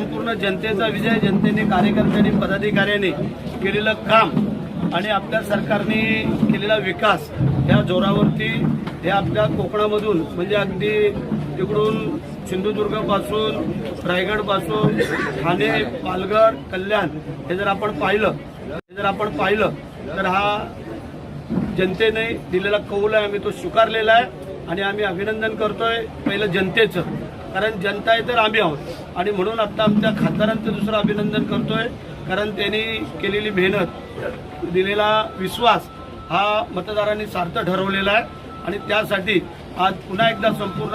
संपूर्ण जनतेचा विजय जनतेने कार्यकर्त्यांनी पदाधिकाऱ्यांनी केलेलं काम आणि आपल्या सरकारने केलेला विकास या जोरावरती हे आपल्या कोकणामधून म्हणजे अगदी तिकडून सिंधुदुर्गपासून रायगडपासून ठाणे पालघर कल्याण हे जर आपण पाहिलं हे जर आपण पाहिलं तर हा जनतेने दिलेला कौल आहे आम्ही तो स्वीकारलेला आहे आणि आम्ही अभिनंदन करतोय पहिलं जनतेचं. कारण जनता आहे तर आम्ही आहोत. आणि म्हणून आता आमच्या खासदारांचं दुसरं अभिनंदन करतोय. कारण त्यांनी केलेली मेहनत दिलेला विश्वास हा मतदारांनी सार्थ ठरवलेला आहे. आणि त्यासाठी आज पुन्हा एकदा संपूर्ण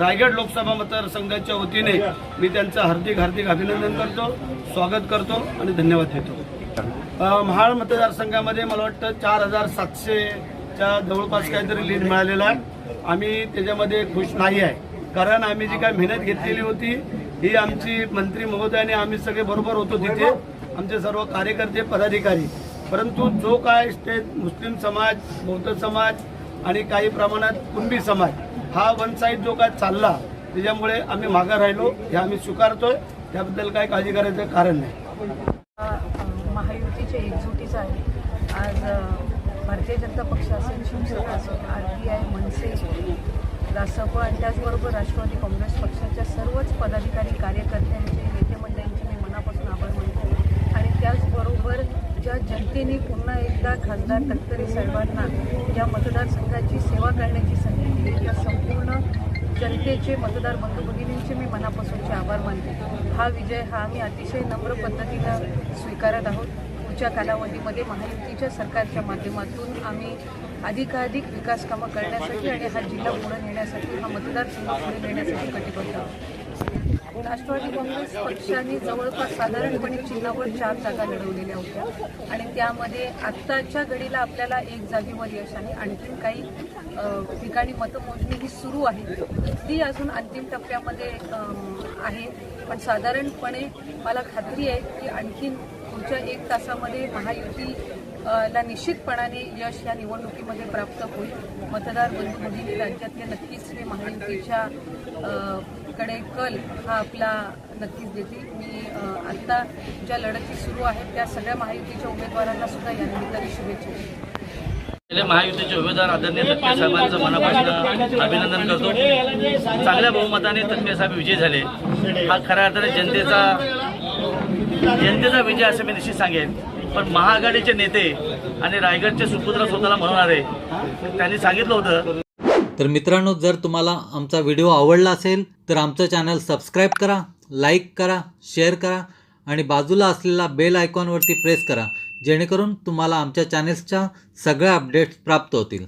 रायगड लोकसभा मतदारसंघाच्या वतीने मी त्यांचं हार्दिक हार्दिक अभिनंदन करतो स्वागत करतो आणि धन्यवाद देतो. महाळ महाड मतदारसंघामध्ये मला वाटतं चार हजार सातशेच्या जवळपास काहीतरी लीड मिळालेला आहे. आम्ही त्याच्यामध्ये खुश नाही आहे. कारण आम्ही जी काय मेहनत घेतलेली होती ही आमची मंत्री महोदयाने आम्ही सगळे बरोबर होतो तिथे. आमचे सर्व कार्यकर्ते पदाधिकारी. परंतु जो काय स्टेट मुस्लिम समाज बौद्ध समाज आणि काही प्रमाणात कुणबी समाज हा वन साईड जो काय चालला त्याच्यामुळे आम्ही मागं राहिलो. हे आम्ही स्वीकारतोय. त्याबद्दल काय काळजी करायचं कारण नाही. महायुतीचे एकजुटीच आहे. आज भारतीय जनता पक्ष असेल शिवसेना असेल आर पी आय मनसे रासप आणि त्याचबरोबर राष्ट्रवादी काँग्रेस पक्षाच्या सर्वच पदाधिकारी कार्यकर्त्यांचे नेते मंडळींचे मी मनापासून आभार मानतो. आणि त्याचबरोबर ज्या जनतेने पुन्हा एकदा खासदार तटकरे साहेबांना या मतदारसंघाची सेवा करण्याची संधी दिली त्या संपूर्ण जनतेचे मतदार बंधू भगिनींचे मी मनापासूनचे आभार मानते. हा विजय हा आम्ही अतिशय नम्र पद्धतीनं स्वीकारत आहोत. पुढच्या कालावधीमध्ये महायुतीच्या सरकारच्या माध्यमातून आम्ही अधिकाधिक विकास कामं करण्यासाठी आणि हा जिल्हा पुढे नेण्यासाठी हा मतदारसंघ पुढे नेण्यासाठी कटिबद्ध आहोत. राष्ट्रवादी काँग्रेस पक्षाने जवळपास साधारणपणे चिन्हावर चार जागा लढवलेल्या होत्या आणि त्यामध्ये आत्ताच्या घडीला आपल्याला एक जागेवर यश आहे. आणखीन काही ठिकाणी मतमोजणी ही सुरू आहे. ती अजून अंतिम टप्प्यामध्ये आहे. पण साधारणपणे मला खात्री आहे की आणखीन पुढच्या एक तासामध्ये महायुती ला निश्चितपणाने यश या निवडणुकीमध्ये प्राप्त होईल. मतदार बंधू भगिनी राज्यातले नक्कीच हे महायुतीच्या कडे कल हा आपला नक्कीच देतील. मी आत्ता ज्या लढती सुरू आहेत त्या सगळ्या महायुतीच्या उमेदवारांना सुद्धा या निमित्ताने शुभेच्छा गेले महायुतीचे उमेदवार आदरणीय तटकरे साहेबांचं मनापासून अभिनंदन करतो. चांगल्या बहुमताने तटकरे साहेब विजयी झाले. हा खऱ्या अर्थाने जनतेचा जनतेचा विजय असं मी निश्चित सांगेन. पण महाआघाडीचे नेते आणि रायगडचे सुपुत्र स्वतःला म्हणणारे त्यांनी सांगितलं होतं. तर मित्रांनो जर तुम्हाला आमचा व्हिडिओ आवडला असेल तर आमचं चॅनल सबस्क्राईब करा लाईक करा शेअर करा आणि बाजूला असलेला बेल आयकॉनवरती प्रेस करा जेणेकरून तुम्हाला आमच्या चॅनेल्सच्या सगळ्या अपडेट्स प्राप्त होतील.